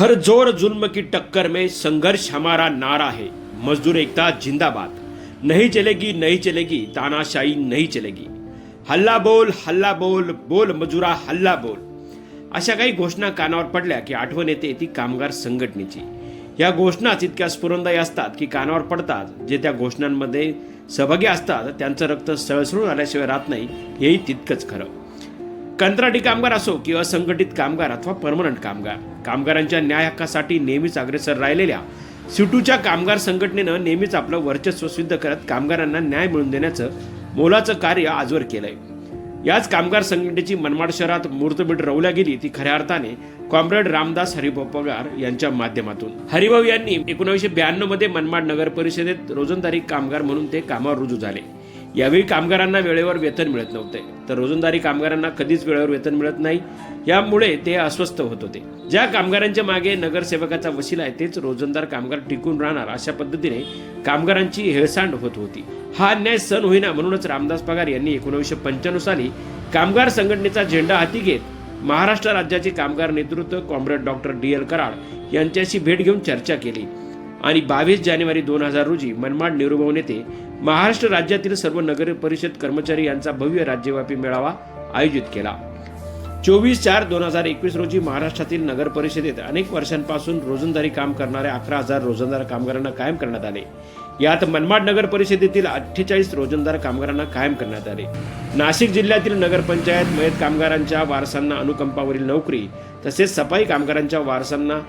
हर जोर जुल्म की टक्कर में संघर्ष हमारा नारा है। मजदूर एकता जिंदाबाद। नहीं चलेगी नहीं चलेगी तानाशाही नहीं चलेगी। हल्ला बोल हल्ला बोल बोल मजुरा हल्ला बोल। अशा काही घोषणा कानावर पडल्या की आठवण येते ती कामगार संघटनेची. या घोषणाच इतक्या स्फुरंदायी असतात की कानावर पडतात. जे त्या घोषणांमध्ये सहभागी असतात त्यांचं रक्त सळसळून आल्याशिवाय राहत नाही हेही तितकंच खरं. कंत्राटी कामगार असो किंवा असंघटित कामगार अथवा परमनंट कामगार कामगारांच्या न्याय हक्कासाठी नेहमीच अग्रेसर राहिलेल्या सिटूच्या कामगार संघटनेनं नेहमीच आपलं वर्चस्व सिद्ध करत कामगारांना न्याय मिळवून देण्याचं मोलाचं कार्य आजवर केलंय. याच कामगार संघटनेची मनमाड शहरात मूर्तबीड रवल्या गेली ती खऱ्या अर्थाने कॉम्रेड रामदास हरिभाऊ पगार यांच्या माध्यमातून. हरिभाऊ यांनी एकोणीसशे ब्याण्णवमध्ये मनमाड नगर परिषदेत रोजंदारी कामगार म्हणून ते कामावर रुजू झाले. यावेळी कामगारांना वेळेवर वेतन मिळत नव्हते. तर रोजंदारी कामगारांना कधीच वेळेवर वेतन मिळत नाही. यामुळे ते अस्वस्थ होत होते. ज्या कामगारांच्या मागे नगरसेवकाचा वशील आहे तेच रोजंदार कामगार टिकून राहणार अशा पद्धतीने कामगारांची हेळसांड होत होती. हा अन्याय सण होईना म्हणूनच रामदास पगार यांनी एकोणीसशे पंच्याण्णव साली कामगार संघटनेचा झेंडा हाती घेत महाराष्ट्र राज्याचे कामगार नेतृत्व comrade doctor D L Karad यांच्याशी भेट घेऊन चर्चा केली. आणि बावीस जानेवारी दोन हजार रोजी मनमाड निरुभाऊ नेते महाराष्ट्र राज्यातील सर्व नगर परिषद कर्मचारी यांचा भव्य राज्यव्यापी मेळावा आयोजित केला. चोवीस चार दोन हजार एकवीस रोजी महाराष्ट्रातील नगर परिषदेत अनेक वर्षांपासून रोजंदारी काम करणाऱ्या अकरा हजार रोजंदार कामगारांना कायम करण्यात आले. यात मनमाड नगर परिषदेतील अठ्ठेचाळीस रोजंदार कामगारांना कायम करण्यात आले. नाशिक जिल्ह्यातील नगरपंचायत मयत कामगारांच्या वारसांना अनुकंपावरील नोकरी तसेच सफाई कामगारांच्या वारसांना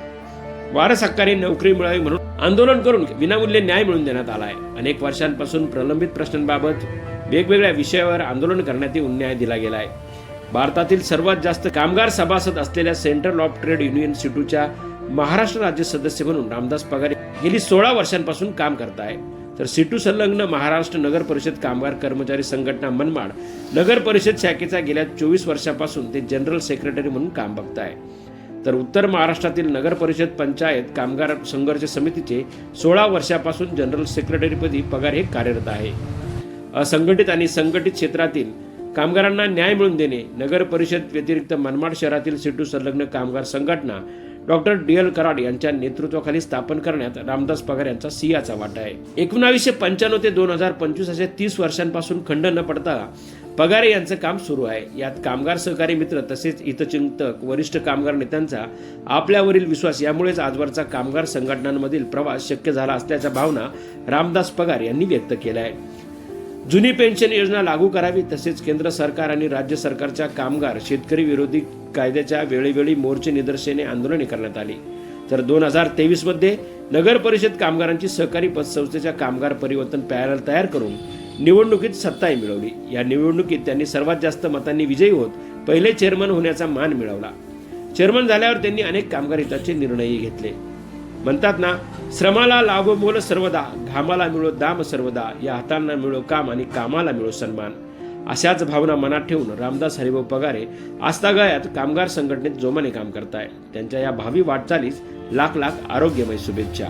वारस हक्काने नोकरी मिळावी म्हणून आंदोलन करून विनामूल्य न्याय मिळवून देण्यात आला आहे अनेक वर्षांपासून प्रलंबित प्रश्नांबाबत वेगवेगळ्या विषयावर आंदोलन करण्यात येऊन न्याय दिला गेला आहे भारतातील सर्वात जास्त कामगार सभासद असलेल्या सेंट्रल ऑफ ट्रेड युनियन सिटूच्या महाराष्ट्र राज्य सदस्य म्हणून रामदास पगार गेली सोळा वर्षांपासून काम करत आहे तर सिटू संलग्न महाराष्ट्र नगर परिषद कामगार कर्मचारी संघटना मनमाड नगर परिषद शाखेचा गेल्या चोवीस वर्षापासून ते जनरल सेक्रेटरी म्हणून काम बघताय. तर उत्तर महाराष्ट्रातील नगर परिषद पंचायत कामगार संघर्ष समितीचे सोळा वर्षापासून जनरल सेक्रेटरीपदी पगार हे कार्यरत आहे. असंघटित आणि संघटित क्षेत्रातील कामगारांना न्याय मिळवून देणे नगर परिषद व्यतिरिक्त मनमाड शहरातील सिटू संलग्न कामगार संघटना डॉक्टर डी एल कराड यांच्या नेतृत्वाखाली स्थापन करण्यात रामदास पगार यांचा सिंहाचा वाटा आहे. एकोणावीसशे पंच्याण्णव ते दोन हजार पंचवीस असे तीस वर्षांपासून खंड न पडता पगारे यांचं काम सुरू आहे. यात कामगार सहकारी मित्र तसेच हितचिंतक वरिष्ठ कामगार नेत्यांचा आपल्यावरील विश्वास यामुळेच आजवरचा कामगार संघटनांमधील प्रवास शक्य झाला असल्याच्या भावना रामदास पगार यांनी व्यक्त केल्या आहे जुनी पेन्शन योजना लागू करावी तसेच केंद्र सरकार आणि राज्य सरकारच्या कामगार शेतकरी विरोधी कायद्याच्या वेळोवेळी मोर्चे निदर्शने आंदोलने करण्यात आली. तर दोन हजार तेवीसमध्ये नगर परिषद कामगारांची सहकारी पतसंस्थेच्या कामगार परिवर्तन पॅनल तयार करून निवडणुकीत सत्ताही मिळवली. या निवडणुकीत त्यांनी सर्वात जास्त मतांनी विजयी होत पहिले चेअरमन होण्याचा मान मिळवला. चेअरमन झाल्यावर त्यांनी अनेक कामगार हिताचे निर्णयही घेतले. म्हणतात ना श्रमाला लाभ मोल सर्वदा घामाला मिळो दाम सर्वदा या हातांना मिळो काम आणि कामाला मिळो सन्मान. अशाच भावना मनात ठेवून रामदास हरिभाऊ पगारे आस्तागायात कामगार संघटनेत जोमाने काम करताय त्यांच्या या भावी वाटचालीस लाख लाख आरोग्यमय शुभेच्छा.